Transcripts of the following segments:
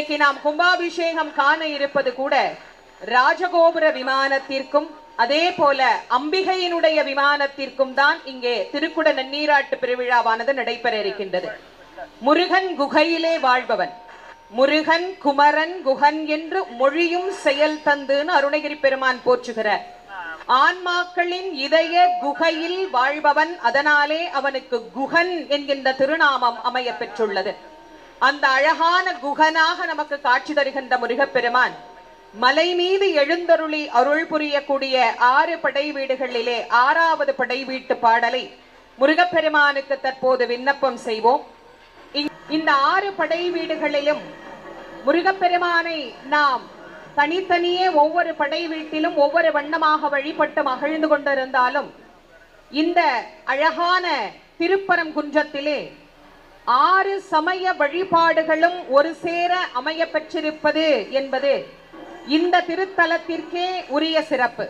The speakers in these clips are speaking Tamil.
இன்றைக்கு நாம் கும்பாபிஷேகம் காண இருப்பது கூட ராஜகோபுர விமானத்திற்கும் அதே போல அம்பிகையினுடைய விமானத்திற்கும் தான் இங்கே திருக்குட நன்னீராட்டு பெருவிழாவானது நடைபெற இருக்கின்றது. முருகன் குகையிலே வாழ்பவன். முருகன் குமரன் குகன் என்று மொழியும் செயல் தந்துன்னு அருணகிரி பெருமான் போற்றுகிறார். ஆன்மாக்களின் இதய குகையில் வாழ்பவன் அதனாலே அவனுக்கு குகன் என்கின்ற திருநாமம் அமைய பெற்றுள்ளது. அந்த அழகான குகனாக நமக்கு காட்சி தருகின்ற முருகப்பெருமான் மலை மீது எழுந்தருளி அருள் புரியக்கூடிய ஆறு படை வீடுகளிலே ஆறாவது படை வீட்டு பாடலை முருகப்பெருமானுக்கு தற்போது விண்ணப்பம் செய்வோம். இந்த ஆறு படை வீடுகளிலும் முருகப்பெருமானை நாம் தனித்தனியே ஒவ்வொரு படை வீட்டிலும் ஒவ்வொரு வண்ணமாக வழிபட்டு மகிழ்ந்து கொண்டிருந்தாலும் இந்த அழகான திருப்பரங்குன்றத்திலே ஆறு சமய வழிபாடுகளும் ஒரு சேர அமைய பெற்றிருப்பது என்பது இந்த திருத்தலத்திற்கே உரிய சிறப்பு.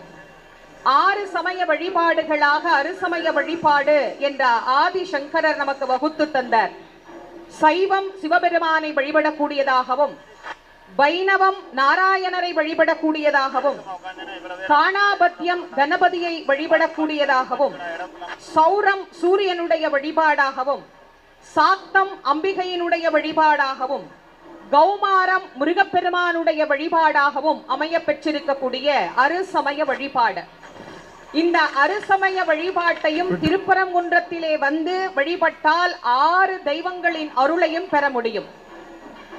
ஆறு சமய வழிபாடுகளாக அறுசமய வழிபாடு என்ற ஆதி சங்கரர் நமக்கு வகுத்து தந்தார். சைவம் சிவபெருமானை வழிபடக்கூடியதாகவும் வைணவம் நாராயணரை வழிபடக்கூடியதாகவும் காணாபத்தியம் கணபதியை வழிபடக்கூடியதாகவும் சௌரம் சூரியனுடைய வழிபாடாகவும் சாக்தம் அம்பிகையினுடைய வழிபாடாகவும் கௌமாரம் முருகப்பெருமானுடைய வழிபாடாகவும் அமைய பெற்றிருக்கக்கூடிய அருசமய வழிபாடு. இந்த அருசமய வழிபாட்டையும் திருப்பரங்குன்றத்திலே வந்து வழிபட்டால் ஆறு தெய்வங்களின் அருளையும் பெற முடியும்.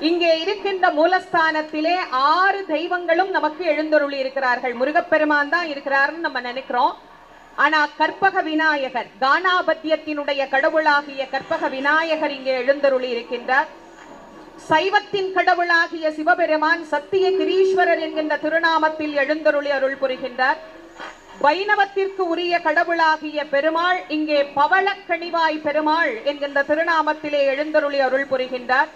இங்கே இருக்கின்ற மூலஸ்தானத்திலே ஆறு தெய்வங்களும் நமக்கு எழுந்தருளி இருக்கிறார்கள் முருகப்பெருமான் தான் இருக்கிறாருன்னு நம்ம நினைக்கிறோம். ஆனா கற்பக விநாயகர் கானாபத்தியத்தினுடைய கடவுளாகிய கற்பக விநாயகர் இங்கே எழுந்தருளி இருக்கின்றார். சைவத்தின் கடவுளாகிய சிவபெருமான் சத்திய கிரீஸ்வரர் என்கின்ற திருநாமத்தில் எழுந்தருளி அருள் புரிகின்றார். வைணவத்திற்கு உரிய கடவுளாகிய பெருமாள் இங்கே பவளக்கணிவாய் பெருமாள் என்கின்ற திருநாமத்திலே எழுந்தருளி அருள் புரிகின்றார்.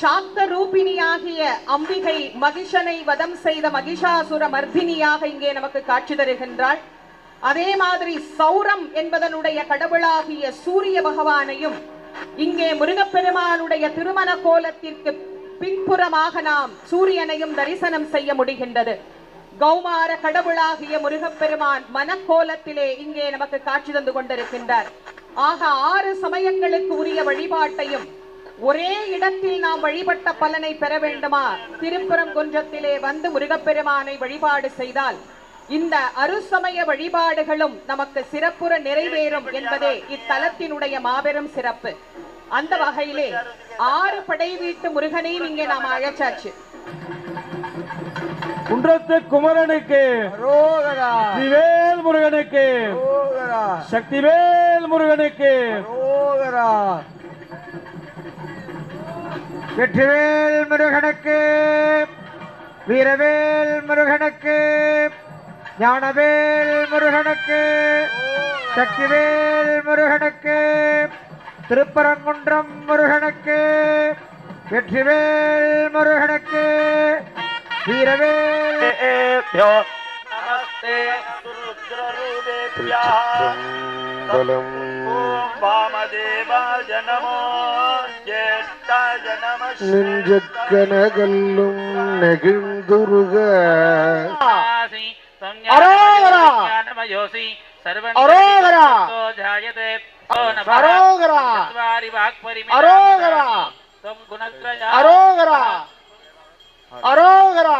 சாந்த ரூபிணியாகிய அம்பிகை மகிஷனை வதம் செய்த மகிஷாசுர மர்தினியாக இங்கே நமக்கு காட்சி தருகின்றாள். அதே மாதிரி சௌரம் என்பதனுடைய கடவுளாகிய சூரிய பகவானையும் இங்கே முருகப்பெருமானுடைய திருமண கோலத்திற்கு பின்புறமாக நாம் சூரியனையும் தரிசனம் செய்ய முடிகின்றது. கௌமார கடவுளாகிய முருகப்பெருமான் மனக்கோலத்திலே இங்கே நமக்கு காட்சி தந்து கொண்டிருக்கின்றார். ஆக ஆறு சமயங்களுக்கு உரிய வழிபாட்டையும் ஒரே இடத்தில் நாம் வழிபட்ட பலனை பெற வேண்டுமா? திருப்புறம் குன்றத்திலே வந்து முருகப்பெருமானை வழிபாடு செய்தால் இந்த அருசமய வழிபாடுகளும் நமக்கு சிறப்புற நிறைவேறும் என்பதே இத்தலத்தினுடைய மாபெரும் சிறப்பு. அந்த வகையிலே ஆறு படை வீட்டு முருகனையும் இங்கே நாம் அழைச்சாச்சு. குன்றத்து குமரனுக்கு திவேல் முருகனுக்கு சக்திவேல் முருகனுக்கு. வெற்றிவேல் முருகனுக்கு வீரவேல் முருகனுக்கு. ஞானவேல் முருகனுக்கு சக்திவேல் முருகனுக்கு திருப்பரங்குன்றம் முருகனுக்கு வெற்றிவேல் முருகனுக்கு வீரவேல். திருச்சிற்றம்பலம். நெஞ்சக்கனகல்லும் நெகிழ்ந்துருக. సంజ్ఞానమయోసి సర్వంతో జాయతే చత్వారి వాక్పరిమి అరోగరా అరోగరా అరోగరా